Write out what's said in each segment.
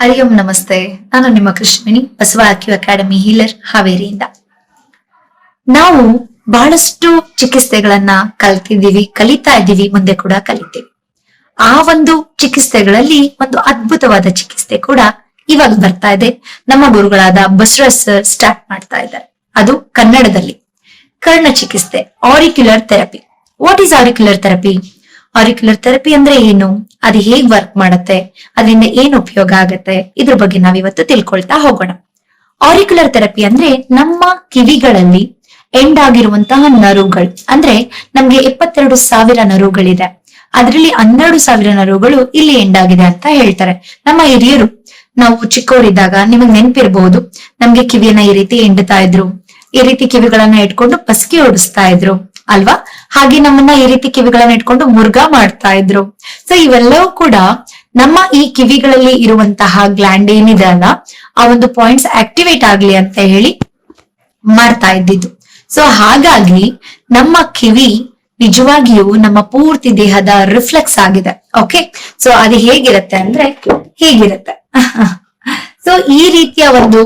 ಹರಿ ಓಂ ನಮಸ್ತೆ. ನಾನು ನಿಮ್ಮ Krishnini Basava acu academy healer ಹಾವೇರಿಯಿಂದ. ನಾವು ಬಹಳಷ್ಟು ಚಿಕಿತ್ಸೆಗಳನ್ನ ಕಲ್ತಿದ್ದೀವಿ, ಕಲಿತಾ ಇದ್ದೀವಿ, ಮುಂದೆ ಕೂಡ ಕಲಿತೀವಿ. ಆ ಒಂದು ಚಿಕಿತ್ಸೆಗಳಲ್ಲಿ ಒಂದು ಅದ್ಭುತವಾದ ಚಿಕಿತ್ಸೆ ಕೂಡ ಇವಾಗ ಬರ್ತಾ ಇದೆ. ನಮ್ಮ ಗುರುಗಳಾದ ಬಸವರಾಜ್ ಸರ್ ಸ್ಟಾರ್ಟ್ ಮಾಡ್ತಾ ಇದ್ದಾರೆ. ಅದು ಕನ್ನಡದಲ್ಲಿ. ಕರ್ಣ ಚಿಕಿತ್ಸೆ auricular therapy what is auricular therapy auricular therapy ಅಂದ್ರೆ ಏನು? ಅದು ಹೇಗ್ ವರ್ಕ್ ಮಾಡುತ್ತೆ, ಅದರಿಂದ ಏನ್ ಉಪಯೋಗ ಆಗತ್ತೆ, ಇದ್ರ ಬಗ್ಗೆ ನಾವಿವತ್ತು ತಿಳ್ಕೊಳ್ತಾ ಹೋಗೋಣ. ಆರಿಕ್ಯುಲರ್ ಥೆರಪಿ ಅಂದ್ರೆ ನಮ್ಮ ಕಿವಿಗಳಲ್ಲಿ ಎಂಡ್ ಆಗಿರುವಂತಹ ನರುಗಳು. ಅಂದ್ರೆ ನಮ್ಗೆ ಎಪ್ಪತ್ತೆರಡು ಸಾವಿರ ನರುಗಳಿದೆ. ಅದರಲ್ಲಿ ಹನ್ನೆರಡು ಸಾವಿರ ನರುಗಳು ಇಲ್ಲಿ ಎಂಡ್ ಆಗಿದೆ ಅಂತ ಹೇಳ್ತಾರೆ. ನಮ್ಮ ಹಿರಿಯರು, ನಾವು ಚಿಕ್ಕವರಿದ್ದಾಗ ನಿಮಗೆ ನೆನ್ಪಿರ್ಬಹುದು ನಮ್ಗೆ ಕಿವಿಯನ್ನ ಈ ರೀತಿ ಎಂಡ್ತಾ ಇದ್ರು. ಈ ರೀತಿ ಕಿವಿಗಳನ್ನ ಇಟ್ಕೊಂಡು ಪಸ್ಕಿ ಓಡಿಸ್ತಾ ಇದ್ರು. ಅಲ್ವಾ? ಹಾಗೆ ನಮ್ಮನ್ನ ಈ ರೀತಿ ಕಿವಿಗಳನ್ನ ಇಟ್ಕೊಂಡು ಮುರ್ಗ ಮಾಡ್ತಾ ಇದ್ರು. ಸೊ ಇವೆಲ್ಲವೂ ಕೂಡ ನಮ್ಮ ಈ ಕಿವಿಗಳಲ್ಲಿ ಇರುವಂತಹ ಗ್ಲ್ಯಾಂಡ್ ಏನಿದೆ ಅಲ್ಲ, ಆ ಒಂದು ಪಾಯಿಂಟ್ಸ್ ಆಕ್ಟಿವೇಟ್ ಆಗ್ಲಿ ಅಂತ ಹೇಳಿ ಮಾಡ್ತಾ ಇದ್ದಿದ್ದು. ಸೊ ಹಾಗಾಗಿ ನಮ್ಮ ಕಿವಿ ನಿಜವಾಗಿಯೂ ನಮ್ಮ ಪೂರ್ತಿ ದೇಹದ ರಿಫ್ಲೆಕ್ಸ್ ಆಗಿದೆ. ಓಕೆ ಸೊ ಅದು ಹೇಗಿರುತ್ತೆ ಅಂದ್ರೆ ಹೀಗಿರುತ್ತೆ. ಸೊ ಈ ರೀತಿಯ ಒಂದು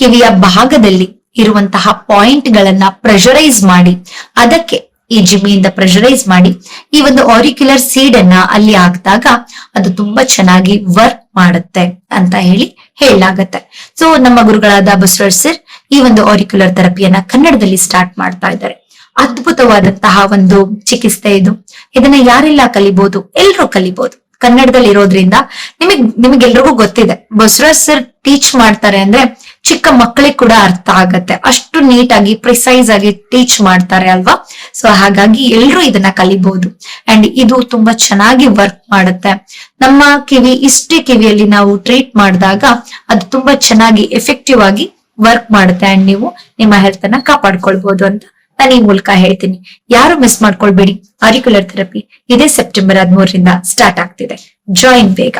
ಕಿವಿಯ ಭಾಗದಲ್ಲಿ ಇರುವಂತಹ ಪಾಯಿಂಟ್ ಗಳನ್ನ ಪ್ರೆಷರೈಸ್ ಮಾಡಿ, ಅದಕ್ಕೆ ಈ ಜಿಮ್ಮಿಯಿಂದ ಪ್ರೆಷರೈಸ್ ಮಾಡಿ ಈ ಒಂದು ಆರಿಕ್ಯುಲರ್ ಸೀಡ್ ಅನ್ನ ಅಲ್ಲಿ ಹಾಕಿದಾಗ ಅದು ತುಂಬಾ ಚೆನ್ನಾಗಿ ವರ್ಕ್ ಮಾಡುತ್ತೆ ಅಂತ ಹೇಳಿ ಹೇಳಲಾಗತ್ತೆ. ಸೊ ನಮ್ಮ ಗುರುಗಳಾದ ಬಸವರಾಜ್ ಸರ್ ಈ ಒಂದು ಆರಿಕ್ಯುಲರ್ ಥೆರಪಿಯನ್ನ ಕನ್ನಡದಲ್ಲಿ ಸ್ಟಾರ್ಟ್ ಮಾಡ್ತಾ ಇದ್ದಾರೆ. ಅದ್ಭುತವಾದಂತಹ ಒಂದು ಚಿಕಿತ್ಸೆ ಇದು. ಇದನ್ನ ಯಾರೆಲ್ಲ ಕಲಿಬಹುದು ಎಲ್ರೂ ಕಲಿಬಹುದು ಕನ್ನಡದಲ್ಲಿ ಇರೋದ್ರಿಂದ ನಿಮಗ್, ನಿಮಗೆಲ್ರಿಗೂ ಗೊತ್ತಿದೆ. ಬಸವರಾಜ್ ಸರ್ ಟೀಚ್ ಮಾಡ್ತಾರೆ ಅಂದ್ರೆ ಚಿಕ್ಕ ಮಕ್ಕಳಿಗೆ ಕೂಡ ಅರ್ಥ ಆಗತ್ತೆ. ಅಷ್ಟು ನೀಟಾಗಿ ಪ್ರಿಸೈಸ್ ಆಗಿ ಟೀಚ್ ಮಾಡ್ತಾರೆ ಅಲ್ವಾ? ಸೊ ಹಾಗಾಗಿ ಎಲ್ರೂ ಇದನ್ನ ಕಲಿಬಹುದು ಅಂಡ್ ಇದು ತುಂಬಾ ಚೆನ್ನಾಗಿ ವರ್ಕ್ ಮಾಡುತ್ತೆ. ನಮ್ಮ ಕಿವಿ, ಇಷ್ಟೇ ಕಿವಿಯಲ್ಲಿ ನಾವು ಟ್ರೀಟ್ ಮಾಡಿದಾಗ ಅದು ತುಂಬಾ ಚೆನ್ನಾಗಿ ಎಫೆಕ್ಟಿವ್ ಆಗಿ ವರ್ಕ್ ಮಾಡುತ್ತೆ. ಅಂಡ್ ನೀವು ನಿಮ್ಮ ಹೆಲ್ತ್ ಅನ್ನ ಕಾಪಾಡ್ಕೊಳ್ಬಹುದು ಅಂತ ನಾನು ಈ ಮೂಲಕ ಹೇಳ್ತೀನಿ. ಯಾರು ಮಿಸ್ ಮಾಡ್ಕೊಳ್ಬೇಡಿ. ಆರಿಕ್ಯುಲರ್ ಥೆರಪಿ ಇದೇ ಸೆಪ್ಟೆಂಬರ್ ಹದಿಮೂರರಿಂದ ಸ್ಟಾರ್ಟ್ ಆಗ್ತಿದೆ. ಜಾಯಿನ್ ಬೇಗ